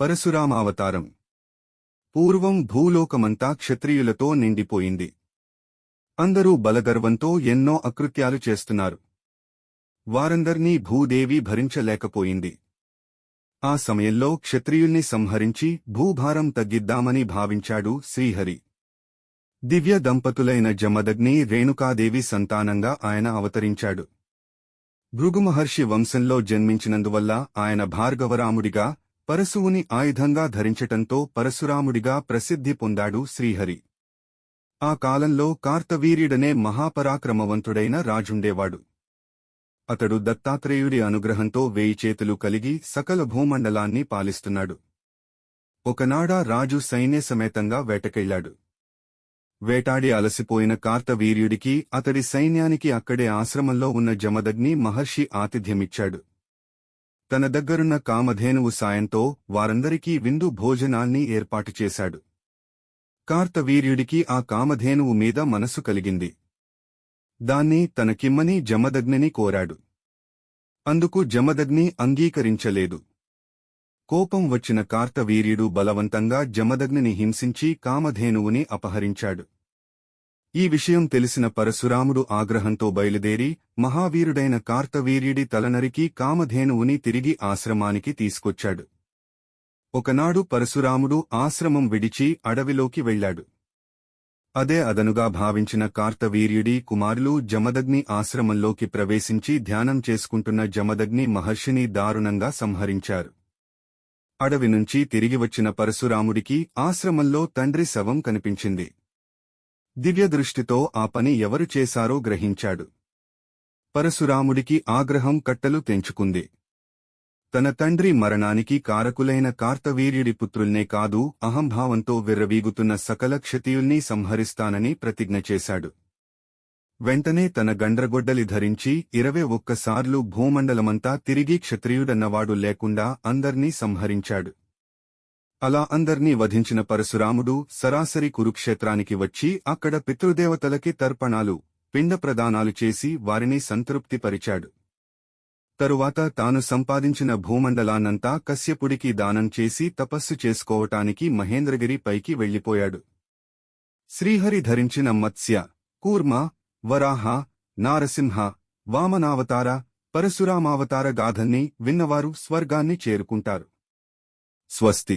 పరశురామావతారం పూర్వం భూలోకమంతా క్షత్రియులతో నిండిపోయింది. అందరూ బలగర్వంతో ఎన్నో అకృత్యాలు చేస్తున్నారు. వారందర్నీ భూదేవి భరించలేకపోయింది. ఆ సమయంలో క్షత్రియుల్ని సంహరించి భూభారం తగ్గిద్దామని భావించాడు శ్రీహరి. దివ్య దంపతులైన జమదగ్ని రేణుకాదేవి సంతానంగా ఆయన అవతరించాడు. భృగుమహర్షి వంశంలో జన్మించినందువల్ల ఆయన భార్గవరాముడిగా పరశువుని ఆయుధంగా ధరించటంతో పరశురాముడిగా ప్రసిద్ధి పొందాడు శ్రీహరి. ఆ కాలంలో కార్తవీర్యుడనే మహాపరాక్రమవంతుడైన రాజుండేవాడు. అతడు దత్తాత్రేయుడి అనుగ్రహంతో వేయి చేతులు కలిగి సకల భూమండలాన్ని పాలిస్తున్నాడు. ఒకనాడా రాజు సైన్యసమేతంగా వేటకెళ్ళాడు వేటాడి అలసిపోయిన కార్తవీర్యుడికి అతడి సైన్యానికి అక్కడే ఆశ్రమంలో ఉన్న జమదగ్ని మహర్షి ఆతిథ్యమిచ్చాడు. తన దగ్గరున్న కామధేనువు సాయంతో వారందరికీ విందు భోజనాన్ని ఏర్పాటు చేశాడు. కార్తవీర్యుడికి ఆ కామధేనువు మీద మనసు కలిగింది. దాన్ని తనకిమ్మని జమదగ్నిని కోరాడు. అందుకు జమదగ్ని అంగీకరించలేదు. కోపం వచ్చిన కార్తవీర్యుడు బలవంతంగా జమదగ్నిని హింసించి కామధేనువుని అపహరించాడు. ఈ విషయం తెలిసిన పరశురాముడు ఆగ్రహంతో బయలుదేరి మహావీరుడైన కార్తవీర్యుడి తలనరికి కామధేనువుని తిరిగి ఆశ్రమానికి తీసుకొచ్చాడు. ఒకనాడు పరశురాముడు ఆశ్రమం విడిచి అడవిలోకి వెళ్ళాడు అదే అదనుగా భావించిన కార్తవీర్యుడి కుమారులు జమదగ్ని ఆశ్రమంలోకి ప్రవేశించి ధ్యానం చేసుకుంటున్న జమదగ్ని మహర్షిని దారుణంగా సంహరించారు. అడవి నుంచి తిరిగి వచ్చిన పరశురాముడికి ఆశ్రమంలో తండ్రి శవం కనిపించింది. దివ్యదృష్టితో ఆ పని ఎవరు చేశారో గ్రహించాడు. పరశురాముడికి ఆగ్రహం కట్టలు తెంచుకుంది. తన తండ్రి మరణానికి కారకులైన కార్తవీర్యుడి పుత్రుల్నే కాదు అహంభావంతో విర్రవీగుతున్న సకల క్షతియుల్ని సంహరిస్తానని ప్రతిజ్ఞ చేశాడు. వెంటనే తన గండ్రగొడ్డలి ధరించి ఇరవై ఒక్కసార్లు భూమండలమంతా తిరిగి క్షత్రియుడన్నవాడు లేకుండా అందర్నీ సంహరించాడు. అలా అందర్నీ వధించిన పరశురాముడు సరాసరి కురుక్షేత్రానికి వచ్చి అక్కడ పితృదేవతలకి తర్పణాలు పిండ ప్రదానాలు చేసి వారిని సంతృప్తిపరిచాడు తరువాత తాను సంపాదించిన భూమండలాన్నంతా కశ్యపుడికి దానం చేసి తపస్సు చేసుకోవటానికి మహేంద్రగిరి పైకి వెళ్ళిపోయాడు శ్రీహరి ధరించిన మత్స్య కూర్మ వరాహ నారసింహ వామనావతార పరశురామావతార గాథల్ని విన్నవారు స్వర్గాన్ని చేరుకుంటారు. స్వస్తి